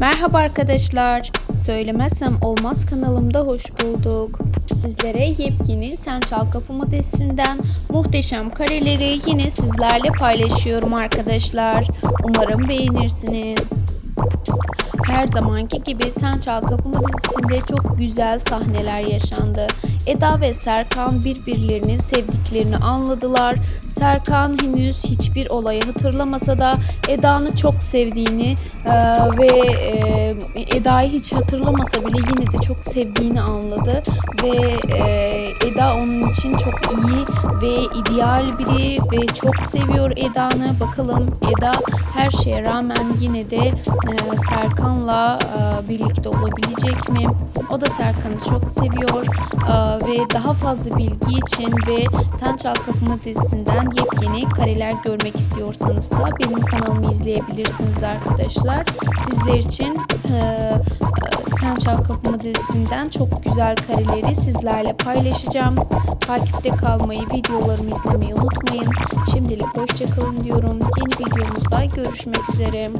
Merhaba arkadaşlar. Söylemezsem olmaz kanalımda hoş bulduk. Sizlere yepyeni Sen Çal Kapımı dizisinden muhteşem kareleri yine sizlerle paylaşıyorum arkadaşlar. Umarım beğenirsiniz. Her zamanki gibi Sen Çal Kapımı dizisinde çok güzel sahneler yaşandı. Eda ve Serkan birbirlerini sevdiklerini anladılar. Serkan henüz hiçbir olayı hatırlamasa da Eda'nı çok sevdiğini e, ve e, Eda'yı hiç hatırlamasa bile yine de çok sevdiğini anladı ve e, Eda onun için çok iyi ve ideal biri ve çok seviyor Eda'nı. Bakalım Eda her şeye rağmen yine de e, Serkan'la e, birlikte olabilecek mi? O da Serkan'ı çok seviyor e, ve daha fazla bilgi için ve Sen Çal Kapımı dizisinden yepyeni kareler görmek istiyorsanız da benim kanalımı izleyebilirsiniz arkadaşlar. Sizler için e, Sen Çal Kapımı dizisinden çok güzel kareleri sizlerle paylaşacağım. Takipte kalmayı, videolarımı izlemeyi unutmayın. Şimdilik hoşçakalın diyorum. Yeni videomuzda görüşmek üzere.